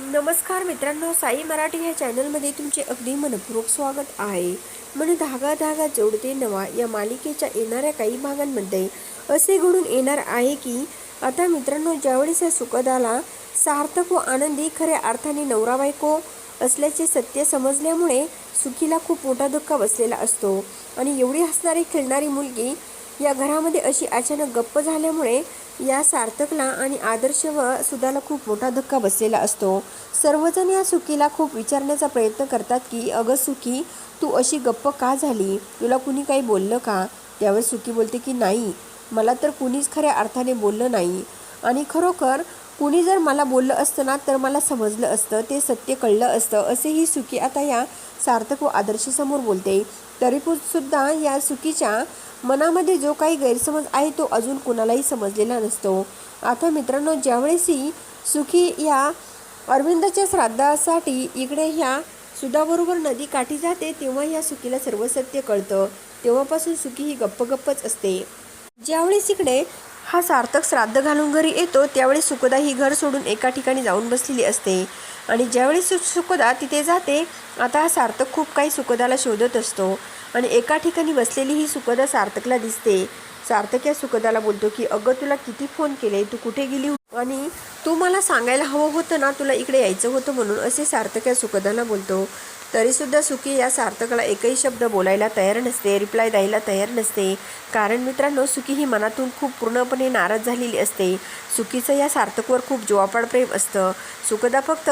नमस्कार मित्रांनो साई मराठी ह्या चॅनलमध्ये तुमचे अगदी मनपूर्वक स्वागत आहे. मन धागा धागा जोडते नवा या मालिकेच्या येणाऱ्या काही भागांमध्ये असे घडून येणार आहे की आता मित्रांनो ज्यावेळेस या सुखदाला सार्थक व आनंदी खऱ्या अर्थाने नवरा बायको असल्याचे सत्य समजल्यामुळे सुखीला खूप मोठा धक्का बसलेला असतो. आणि एवढी हसणारी खेळणारी मुलगी या घरामध्ये अशी अचानक गप्प झाल्यामुळे या सार्थकला आणि आदर्श व सुधाला खूप मोठा धक्का बसलेला असतो. सर्वजण या सुखीला खूप विचारण्याचा प्रयत्न करतात की अगं सुखी तू अशी गप्प का झाली? तुला कुणी काही बोललं का? त्यावर सुखी बोलते की नाही? मला तर कुणीच खऱ्या अर्थाने बोललं नाही. आणि खरोखर कुणी जर मला बोललं असतं ना तर मला समजलं असतं ते सत्य कळलं असतं असेही सुखी आता या सार्थक व आदर्शसमोर बोलते. तरी सुद्धा या सुखीच्या मनामध्ये जो काही गैरसमज आहे तो अजून कुणालाही समजलेला नसतो. आता मित्रांनो ज्यावेळेसही सुखी या अरविंदच्या श्राद्धासाठी इकडे ह्या सुधाबरोबर नदी काठी जाते तेव्हा या सुखीला सर्व सत्य कळतं. तेव्हापासून सुखी ही गप्प गप्पच असते. ज्यावेळेस इकडे हा सार्थक श्राद्ध घालून घरी येतो त्यावेळी सुखदा ही घर सोडून एका ठिकाणी जाऊन बसलेली असते. आणि ज्यावेळी सु- सुखदा तिथे जाते आता हा सार्थक खूप काही सुखदाला शोधत असतो. आणि एका ठिकाणी बसलेली ही सुखदा सार्थकला दिसते. सार्थक या सुखदाला बोलतो की अगं तुला किती फोन केले? तू कुठे गेली आणि तू मला सांगायला हवं होतं ना तुला इकडे यायचं होतं म्हणून असे सार्थक या सुखदाला बोलतो. तरीसुद्धा सुखी या सार्थकाला एकही शब्द बोलायला तयार नसते रिप्लाय द्यायला तयार नसते. कारण मित्रांनो सुखी ही मनातून खूप पूर्णपणे नाराज झालेली असते. सुखीचं या सार्थकवर खूप जोवापाड प्रेम असतं. सुखदा फक्त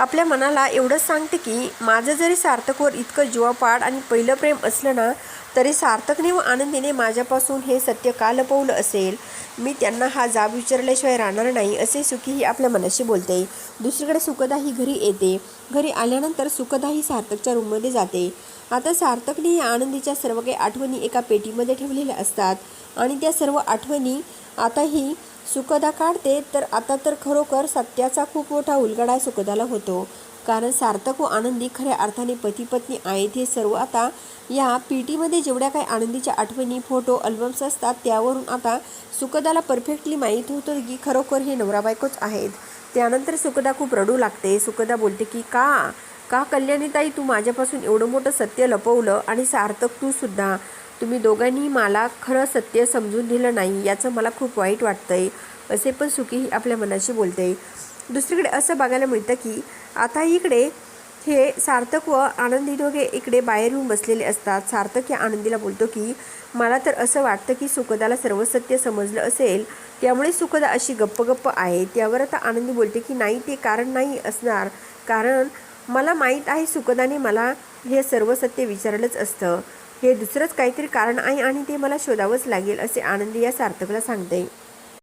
आपल्या मनाला एवढंच सांगते की माझं जरी सार्थकवर इतकं जीवापाड आणि पहिलं प्रेम असलं ना तरी सार्थकने व आनंदीने माझ्यापासून हे सत्य का लपवलं असेल? मी त्यांना हा जाब विचारल्याशिवाय राहणार नाही असे सुखी ही आपल्या मनाशी बोलते. दुसरीकडे सुखदा ही घरी येते. घरी आल्यानंतर सुखदा ही सार्थकच्या रूममध्ये जाते. आता सार्थकने या आनंदीच्या सर्व काही आठवणी एका पेटीमध्ये ठेवलेल्या असतात आणि त्या सर्व आठवणी आताही सुखदा काढते तर आता तर खरोखर सत्याचा खूप मोठा उलगडा सुखदाला होतो. कारण सार्थक व आनंदी खऱ्या अर्थाने पती पत्नी आहेत हे सर्व आता या पीटीमध्ये जेवढ्या काही आनंदीच्या आठवणी फोटो अल्बम्स असतात त्यावरून आता सुखदाला परफेक्टली माहीत होतं की खरोखर हे नवरा बायकोच आहेत. त्यानंतर सुखदा खूप रडू लागते. सुखदा बोलते की का? का कल्याणीताई तू माझ्यापासून एवढं मोठं सत्य लपवलं आणि सार्थक तू सुद्धा? तुम्ही दोघांनी मला खरं सत्य समजून दिलं नाही याचं मला खूप वाईट वाटतंय. असे पण सुखी आपल्या मनाशी बोलते. दुसरीकडे असं बघायला मिळतं की आता इकडे हे सार्थक व आनंदी दोघे इकडे बाहेर येऊन बसलेले असतात. सार्थक या आनंदीला बोलतो की मला तर असं वाटतं की सुखदाला सर्व सत्य समजलं असेल. त्यामुळे सुखदा अशी गप्प गप्प आहे. त्यावर आता आनंदी बोलते की नाही ते कारण नाही असणार. कारण मला माहीत आहे सुखदाने मला हे सर्व सत्य विचारलंच असतं. हे दुसरंच काहीतरी कारण आहे आणि ते मला शोधावंच लागेल असे आनंदी या सार्थकला सांगते.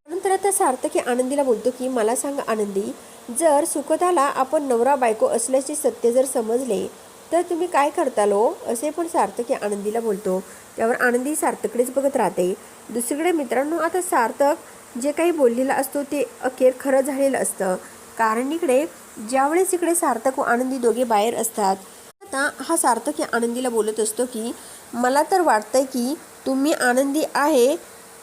नंतर आता सार्थक हे आनंदीला बोलतो की मला सांग आनंदी जर सुखदाला आपण नवरा बायको असल्याचे सत्य जर समजले तर तुम्ही काय करतालो हो? असे पण सार्थक या आनंदीला बोलतो. त्यावर आनंदी सार्थकडेच बघत राहते. दुसरीकडे मित्रांनो आता सार्थक जे काही बोललेलं असतो ते अखेर खरं झालेलं असतं. कारण इकडे ज्यावेळेस इकडे सार्थक व आनंदी दोघे बाहेर असतात आता हा सार्थक या आनंदीला बोलत असतो की मला तर वाटतंय की तुम्ही आनंदी आहे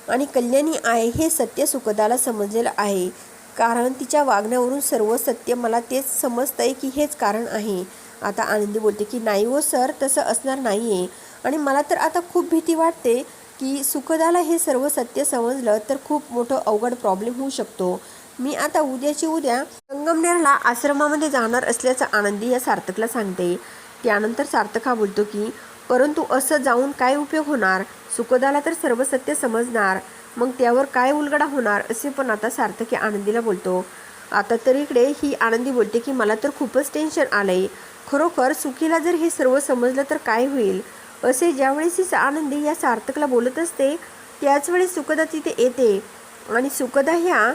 आणि कल्याणी आहे हे सत्य सुखदाला समजलेलं आहे. कारण तिच्या वागण्यावरून सर्व सत्य मला तेच समजतंय की हेच कारण आहे. आता आनंदी बोलते की नाही हो सर तसं असणार नाही आहे आणि मला तर आता खूप भीती वाटते की सुखदाला हे सर्व सत्य समजलं तर खूप मोठं अवघड प्रॉब्लेम होऊ शकतो. मी आता उद्याची उद्या संगमनेरला आश्रमामध्ये जाणार असल्याचं आनंदी या सार्थकला सांगते. त्यानंतर सार्थक हा बोलतो की परंतु असं जाऊन काय उपयोग होणार? सुखदाला तर सर्व सत्य समजणार. मग त्यावर काय उलगडा होणार? असे पण आता सार्थक या आनंदीला बोलतो. आता तर इकडे ही आनंदी बोलते की मला तर खूपच टेन्शन आलंय. खरोखर सुखीला जर हे सर्व समजलं तर काय होईल? असे ज्यावेळेस ही आनंदी या सार्थकला बोलत असते त्याच वेळेस सुखदा तिथे येते. आणि सुखदा ह्या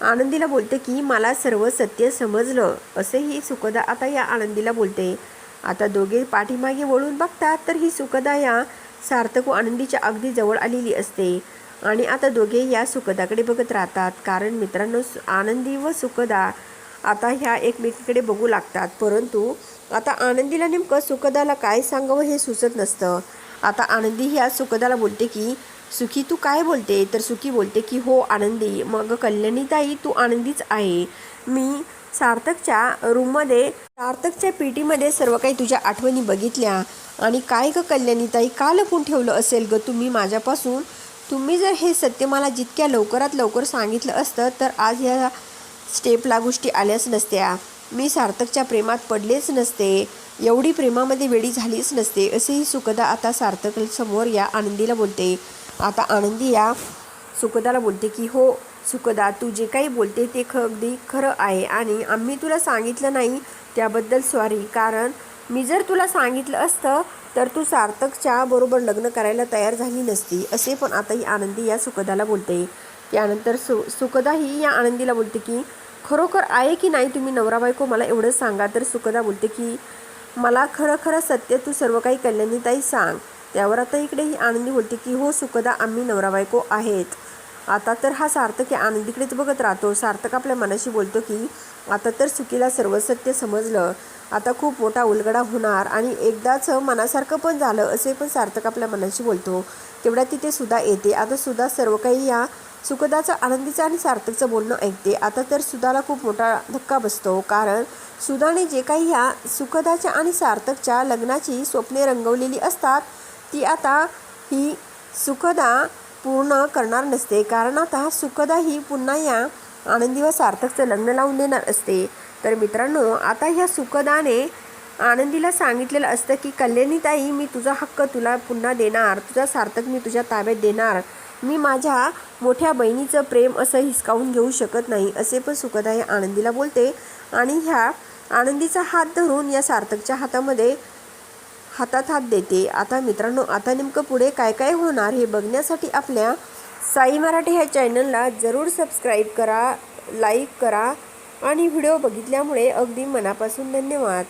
आनंदीला बोलते की मला सर्व सत्य समजलं. असेही सुखदा आता या आनंदीला बोलते. आता दोघे पाठीमागे वळून बघतात तर ही सुखदा या सार्थक व आनंदीच्या अगदी जवळ आलेली असते. आणि आता दोघे या सुखदाकडे बघत राहतात कारण मित्रांनो सु- आनंदी व सुखदा आता ह्या एकमेकीकडे बघू लागतात. परंतु आता आनंदीला नेमकं सुखदाला काय सांगावं हे सुचत नसतं. आता आनंदी ह्या सुखदाला बोलते की सुखी तू काय बोलते? तर सुखी बोलते की हो आनंदी. मग कल्याणीताई तू आनंदीच आहे. मी सार्थकच्या रूममध्ये सार्थकच्या पेटीमध्ये सर्व काही तुझ्या आठवणी बघितल्या. आणि काय ग कल्याणीताई का लपून ठेवलं असेल ग तुम्ही माझ्यापासून? तुम्ही जर हे सत्य मला जितक्या लवकरात लवकर सांगितलं असतं तर आज ह्या स्टेपला गोष्टी आल्याच नसत्या. मी सार्थकच्या प्रेमात पडलेच नसते. एवढी प्रेमामध्ये वेळी झालीच नसते असेही सुखदा आता सार्थक समोर या आनंदीला बोलते. आता आनंदी या सुखदाला बोलते की हो सुखदा तू जे काही बोलते ते ख अगदी खरं आहे आणि आम्ही तुला सांगितलं नाही त्याबद्दल सॉरी कारण मी जर तुला सांगितलं असतं तर तू सार्थकच्या बरोबर लग्न करायला तयार झाली नसती. असे पण आता ही आनंदी या सुखदाला बोलते. त्यानंतर सु सुखदा ही या आनंदीला बोलते की खरोखर आहे की नाही तुम्ही नवरा बायको? मला एवढं सांगा. तर सुखदा बोलते की मला खरं खरं सत्य तू सर्व काही कल्याणीताई सांग. त्यावर आता इकडे ही आनंदी बोलते की हो सुखदा आम्ही नवरा बायको आहेत. आता तर हा सार्थक या आनंदीकडेच बघत राहतो. सार्थक आपल्या मनाशी बोलतो की आता तर चुकीला सर्व सत्य समजलं. आता खूप मोठा उलगडा होणार आणि एकदाच मनासारखं पण झालं असे पण सार्थक आपल्या मनाशी बोलतो. तेवढ्या तिथे सुद्धा येते. आता सुद्धा सर्व काही या सुखदाचं आनंदीचं आणि सार्थकचं बोलणं ऐकते. आता तर सुधाला खूप मोठा धक्का बसतो. कारण सुधाने जे काही ह्या सुखदाच्या आणि सार्थकच्या लग्नाची स्वप्ने रंगवलेली असतात ती आता ही सुखदा पूर्ण करणार नसते. कारण आता सुखदा ही पुन्हा या आनंदी व सार्थकचं लग्न लावून देणार असते. तर मित्रांनो आता ह्या सुखदाने आनंदीला सांगितलेलं असतं की कल्याणीताई मी तुझा हक्क तुला पुन्हा देणार. तुझा सार्थक मी तुझ्या ताब्यात देणार. मी माझ्या मोठ्या बहिणीचं प्रेम असं हिसकावून घेऊ शकत नाही असे पण सुखदा या आनंदीला बोलते. आणि ह्या आनंदीचा हात धरून या सार्थकच्या हातामध्ये हातात हात देते. आता मित्रांनो आता नेमकं पुढे काय काय होणार हे बघण्यासाठी आपल्या साई मराठी ह्या चॅनलला जरूर सबस्क्राईब करा लाईक करा आणि व्हिडिओ बघितल्यामुळे अगदी मनापासून धन्यवाद.